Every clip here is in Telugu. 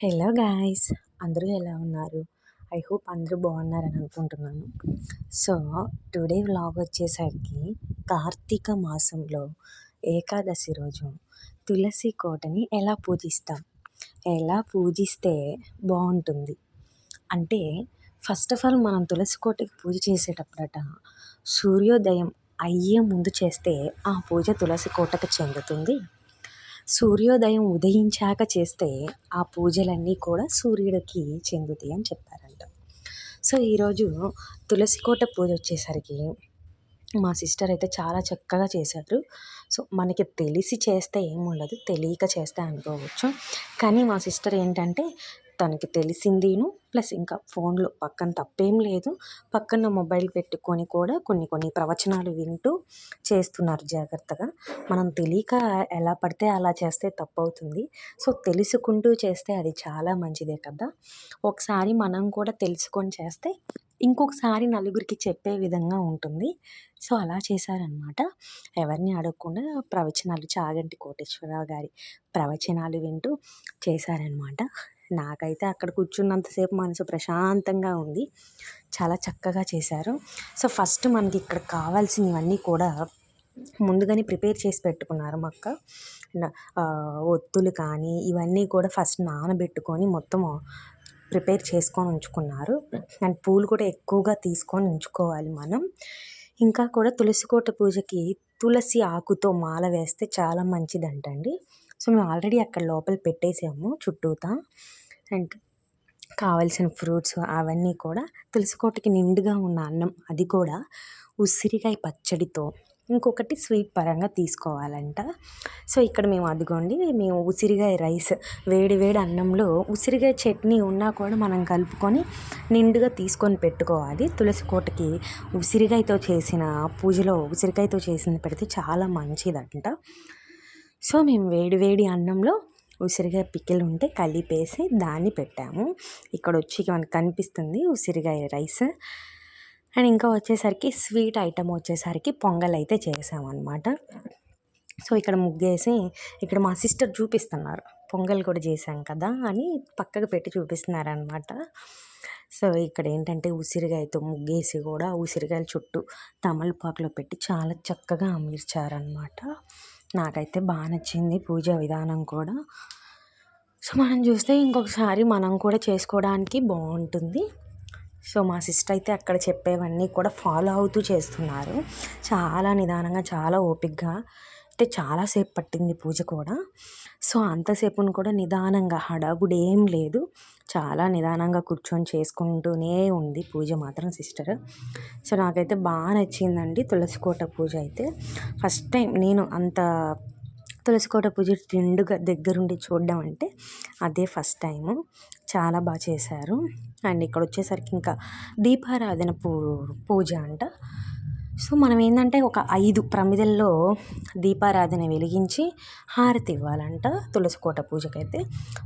హలో గాయ్స్ అందరూ ఎలా ఉన్నారు? ఐ హోప్ అందరూ బాగున్నారని అనుకుంటున్నాను. సో టుడే వ్లాగ్ వచ్చేసరికి కార్తీక మాసంలో ఏకాదశి రోజు తులసి కోటని ఎలా పూజిస్తాం? ఎలా పూజిస్తే బాగుంటుంది? అంటే ఫస్ట్ ఆఫ్ ఆల్ మనం తులసి కోటకి పూజ చేసేటప్పుడట సూర్యోదయం అయ్యే ముందు చేస్తే ఆ పూజ తులసి కోటకు చెందుతుంది. సూర్యోదయం ఉదయించాక చేస్తే ఆ పూజలన్నీ కూడా సూర్యుడికి చెందుతాయి అని చెప్పారంట సో ఈరోజు తులసి కోట పూజ వచ్చేసరికి మా సిస్టర్ అయితే చాలా చక్కగా చేశారు. సో మనకి తెలిసి చేస్తే ఏముండదు తెలియక చేస్తే అనుకోవచ్చు. కానీ మా సిస్టర్ ఏంటంటే తనకి తెలిసిందిను. ప్లస్ ఇంకా ఫోన్లో పక్కన తప్పేం లేదు. పక్కన మొబైల్ పెట్టుకొని కూడా కొన్ని కొన్ని ప్రవచనాలు వింటూ చేస్తున్నారు జాగ్రత్తగా. మనం తెలియక ఎలా పడితే అలా చేస్తే తప్పు అవుతుంది సో తెలుసుకుంటూ చేస్తే అది చాలా మంచిదే కదా. ఒకసారి మనం కూడా తెలుసుకొని చేస్తే ఇంకొకసారి నలుగురికి చెప్పే విధంగా ఉంటుంది. సో అలా చేశారనమాట ఎవరిని అడగకుండా ప్రవచనాలు చాగంటి కోటేశ్వరరావు గారి ప్రవచనాలు వింటూ చేశారనమాట నాకైతే అక్కడ కూర్చున్నంతసేపు మనసు ప్రశాంతంగా ఉంది. చాలా చక్కగా చేశారు. సో ఫస్ట్ మనకి ఇక్కడ కావాల్సినవన్నీ కూడా ముందుగానే ప్రిపేర్ చేసి పెట్టుకున్నారు మక్క. అక్క ఒత్తులు కానీ ఇవన్నీ కూడా ఫస్ట్ నానబెట్టుకొని మొత్తం ప్రిపేర్ చేసుకొని ఉంచుకున్నారు. అండ్ పూలు కూడా ఎక్కువగా తీసుకొని ఉంచుకోవాలి మనం. ఇంకా కూడా తులసి కోట పూజకి తులసి ఆకుతో మాల వేస్తే చాలా మంచిదంటండి. సో మేము ఆల్రెడీ అక్కడ లోపల పెట్టేసాము చుట్టూతా. అండ్ కావలసిన ఫ్రూట్స్ అవన్నీ కూడా తులసి కోటకి నిండుగా ఉన్న అన్నం అది కూడా ఉసిరికాయ పచ్చడితో ఇంకొకటి స్వీట్ పరంగా తీసుకోవాలంట. సో ఇక్కడ మేము అదిగోండి మేము ఉసిరికాయ రైస్ వేడి వేడి అన్నంలో ఉసిరికాయ చట్నీ ఉన్నా కూడా మనం కలుపుకొని నిండుగా తీసుకొని పెట్టుకోవాలి. తులసి కోటకి ఉసిరికాయతో చేసిన పూజలో ఉసిరికాయతో చేసింది పెడితే చాలా మంచిదంట. సో మేము వేడి వేడి అన్నంలో ఉసిరికాయ పికిల్ ఉంటే కలిపేసి దాన్ని పెట్టాము. ఇక్కడ వచ్చి మనకు కనిపిస్తుంది ఉసిరికాయ రైస్. అండ్ ఇంకా వచ్చేసరికి స్వీట్ ఐటమ్ వచ్చేసరికి పొంగల్ అయితే చేసామన్నమాట. సో ఇక్కడ ముగ్గేసి ఇక్కడ మా సిస్టర్ చూపిస్తున్నారు. పొంగల్ కూడా చేశాం కదా అని పక్కకు పెట్టి చూపిస్తున్నారనమాట సో ఇక్కడ ఏంటంటే ఉసిరికాయతో ముగ్గేసి కూడా ఉసిరికాయల చుట్టూ తమలపాకులో పెట్టి చాలా చక్కగా అమర్చారనమాట నాకైతే బాగా నచ్చింది పూజా విధానం కూడా. సో మనం చూస్తే ఇంకొకసారి మనం కూడా చేసుకోవడానికి బాగుంటుంది. సో మా సిస్టర్ అయితే అక్కడ చెప్పేవన్నీ కూడా ఫాలో అవుతూ చేస్తున్నారు. చాలా నిదానంగా చాలా ఓపిక్గా అంటే చాలాసేపు పట్టింది పూజ కూడా. సో అంతసేపును కూడా నిదానంగా హడాగుడి ఏం లేదు. చాలా నిదానంగా కూర్చొని చేసుకుంటూనే ఉంది పూజ మాత్రం సిస్టర్. సో నాకైతే బాగా నచ్చిందండి తులసికోట పూజ అయితే. ఫస్ట్ టైం నేను అంత తులసికోట పూజ నిండుగా దగ్గరుండి చూడడం అంటే అదే ఫస్ట్ టైము. చాలా బాగా చేశారు. అండ్ ఇక్కడ వచ్చేసరికి ఇంకా దీపారాధన పూ పూజ అంట. సో మనం ఏంటంటే ఒక ఐదు ప్రమిదల్లో దీపారాధన వెలిగించి హారతి ఇవ్వాలంట. తులసికోట పూజకైతే.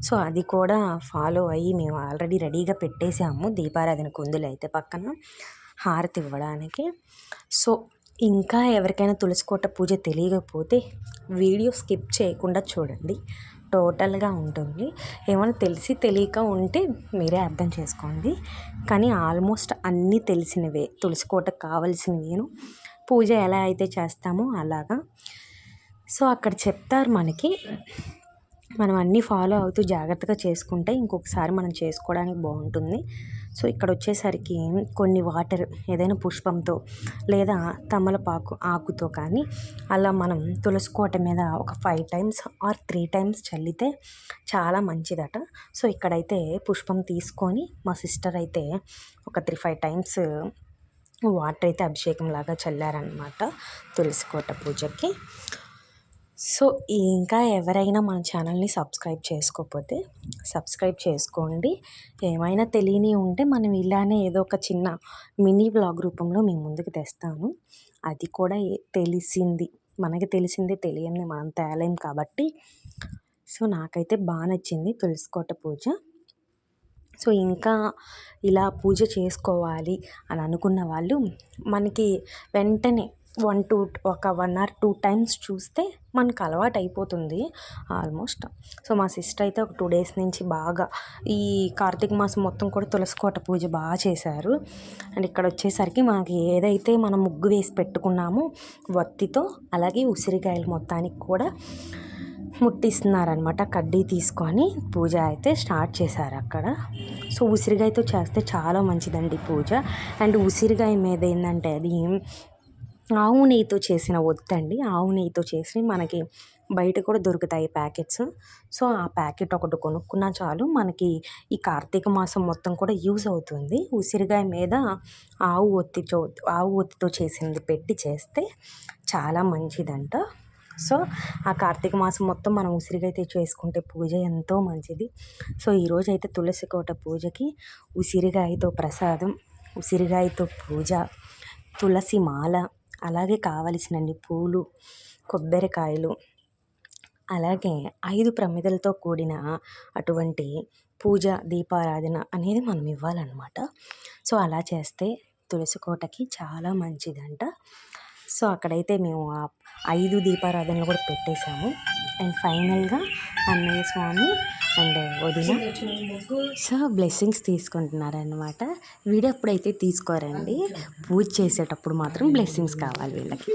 సో అది కూడా ఫాలో అయ్యి మేము ఆల్రెడీ రెడీగా పెట్టేసాము దీపారాధన కుందులు అయితే పక్కన హారతి ఇవ్వడానికి. సో ఇంకా ఎవరికైనా తులసికోట పూజ తెలియకపోతే వీడియో స్కిప్ చేయకుండా చూడండి. టోటల్గా ఉంటుంది. ఏమైనా తెలిసి తెలియక ఉంటే మీరే అర్థం చేసుకోండి. కానీ ఆల్మోస్ట్ అన్నీ తెలిసినవే. తులసి తులసికోటకు కావలసినవేను పూజ ఎలా అయితే చేస్తామో అలాగా. సో అక్కడ చెప్తారు మనకి మనం అన్నీ ఫాలో అవుతూ జాగ్రత్తగా చేసుకుంటే ఇంకొకసారి మనం చేసుకోవడానికి బాగుంటుంది. సో ఇక్కడ వచ్చేసరికి కొన్ని వాటర్ ఏదైనా పుష్పంతో లేదా తమలపాకు ఆకుతో కానీ అలా మనం తులసి కోట మీద ఒక five times or three times చల్లితే చాలా మంచిదట. సో ఇక్కడైతే పుష్పం తీసుకొని మా సిస్టర్ అయితే ఒక త్రీ ఫైవ్ టైమ్స్ వాటర్ అయితే అభిషేకం లాగా చల్లారనమాట తులసి కోట పూజకి. సో ఇంకా ఎవరైనా మన ఛానల్ని సబ్స్క్రైబ్ చేసుకోకపోతే సబ్స్క్రైబ్ చేసుకోండి. ఏమైనా తెలియని ఉంటే మనం ఇలానే ఏదో ఒక చిన్న మినీ బ్లాగ్ రూపంలో మీ ముందుకు తెస్తాను. అది కూడా తెలిసింది. మనకి తెలిసింది తెలియంది మనం తేలేం కాబట్టి. సో నాకైతే బాగా నచ్చింది తులసికోట పూజ. సో ఇంకా ఇలా పూజ చేసుకోవాలి అని అనుకున్న వాళ్ళు మనకి వెంటనే వన్ టూ ఒక వన్ ఆర్ టూ టైమ్స్ చూస్తే మనకు అలవాటు అయిపోతుంది ఆల్మోస్ట్. సో మా సిస్టర్ అయితే ఒక టూ డేస్ నుంచి బాగా ఈ కార్తీక మాసం మొత్తం కూడా తులసి కోట పూజ బాగా చేశారు. అండ్ ఇక్కడ వచ్చేసరికి మనకి ఏదైతే మనం ముగ్గు వేసి పెట్టుకున్నామో వత్తితో అలాగే ఉసిరికాయలు మొత్తానికి కూడా ముట్టిస్తున్నారనమాట కడ్డీ తీసుకొని పూజ అయితే స్టార్ట్ చేశారు అక్కడ. సో ఉసిరికాయతో చేస్తే చాలా మంచిదండి పూజ. అండ్ ఉసిరికాయ మీద ఏంటంటే అది ఆవు నెయ్యితో చేసిన వద్దండి. ఆవు నెయ్యితో చేసి మనకి బయట కూడా దొరుకుతాయి ప్యాకెట్స్. సో ఆ ప్యాకెట్ ఒకటి కొనుక్కున్నా చాలు. మనకి ఈ కార్తీక మాసం మొత్తం కూడా యూజ్ అవుతుంది. ఉసిరికాయ మీద ఆవు ఒత్తితో ఆవు ఒత్తితో చేసింది పెట్టి చేస్తే చాలా మంచిదంట. సో ఆ కార్తీక మాసం మొత్తం మనం ఉసిరికాయ చేసుకుంటే పూజ ఎంతో మంచిది. సో ఈరోజు అయితే తులసి కోట పూజకి ఉసిరికాయతో ప్రసాదం ఉసిరికాయతో పూజ తులసి మాల అలాగే కావలసినన్ని పూలు కొబ్బరికాయలు అలాగే ఐదు ప్రమిదలతో కూడిన అటువంటి పూజ దీపారాధన అనేది మనం ఇవ్వాలన్నమాట. సో అలా చేస్తే తులసి కోటకి చాలా మంచిదంట. సో అక్కడైతే మేము ఆ ఐదు దీపారాధనలు కూడా పెట్టేశాము. అండ్ ఫైనల్గా అన్నయ్య స్వామి అండ్ వదిన. సో బ్లెస్సింగ్స్ తీసుకుంటున్నారనమాట వీడియో అప్పుడైతే తీసుకోరండి పూజ చేసేటప్పుడు మాత్రం బ్లెస్సింగ్స్ కావాలి వీళ్ళకి.